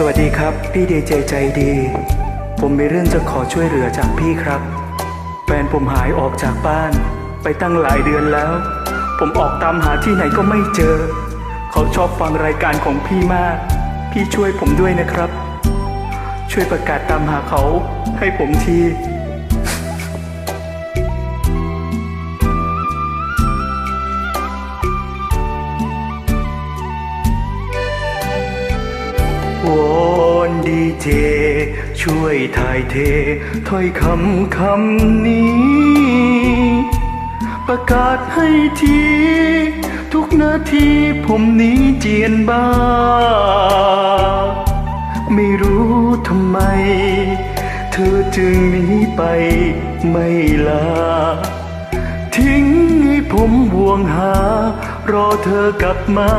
สวัสดีครับ พี่ดีเจใจดี ผมมีเรื่องจะขอช่วยเหลือจากพี่ครับ แฟนผมหายออกจากบ้าน ไปตั้งหลายเดือนแล้ว ผมออกตามหาที่ไหนก็ไม่เจอ เขาชอบฟังรายการของพี่มาก พี่ช่วยผมด้วยนะครับ ช่วยประกาศตามหาเขาให้ผมที อนดีเจ ช่วยถ่ายเท ถ้อยคำคำนี้ ประกาศให้ที ทุกนาทีผมหนี้เจียนบ้า ไม่รู้ทำไม เธอจึงหนีไปไม่ลา ทิ้งให้ผมห่วงหา รอเธอกลับมา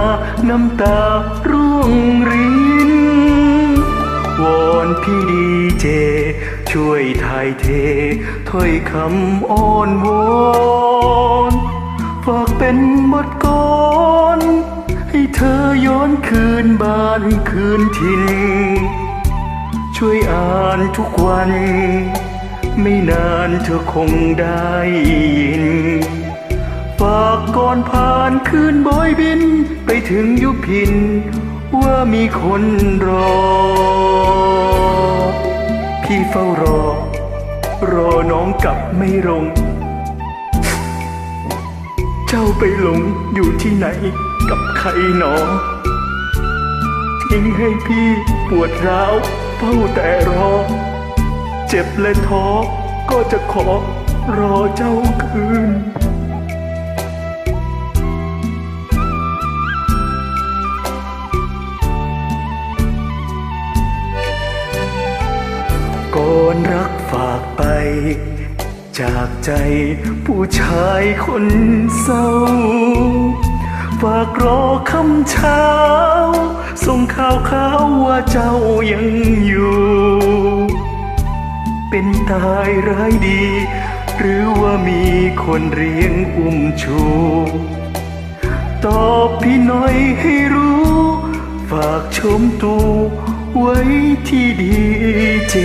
น้ำตาร่วงริ อนพี่ดีเจ ช่วยถ่ายเทถ้อยคำอ้อนวอนฝากเป็นบทกลอนให้เธอย้อนคืนบ้านคืนถิ่นช่วยอ่านทุกวัน ไม่นานเธอคงได้ยินฝากก่อนผ่านคืนบอยบินไปถึงยุพิน ว่ามีคนรอ พี่เฝ้ารอ รอน้องกลับไม่ลง เจ้าไปหลงอยู่ที่ไหนกับใครหนอ ทิ้งให้พี่ปวดร้าวเฝ้าแต่รอ เจ็บและท้อก็จะขอรอเจ้าคืน จากใจผู้ชายคนเศร้า ฝากรอคำเช้า ส่งข่าวข่าวว่าเจ้ายังอยู่ เป็นตายร้ายดี หรือว่ามีคนเรียงอุ้มชูตอบพี่น่อยให้รู้ ฝากชมตูไว้ที่ดีเจ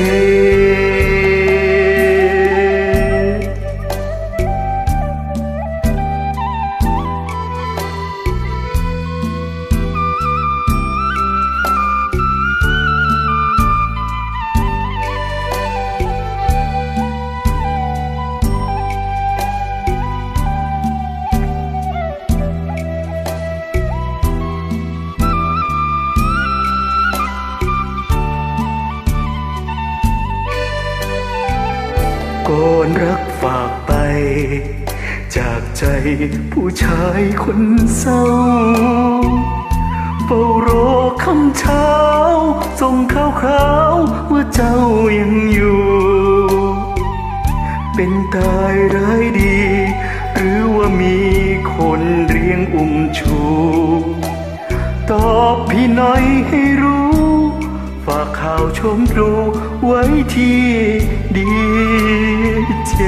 ก่อนรักฝากไป จากใจผู้ชายคนเศร้าเฝ้ารอคำเช้า ส่งข่าวคราวว่าเจ้ายังอยู่ เป็นตายร้ายดี หรือว่ามีคนเรียงอุ้มชู ตอบพี่หน่อยให้ร ข่าวชมรูไว้ที่ดีเจ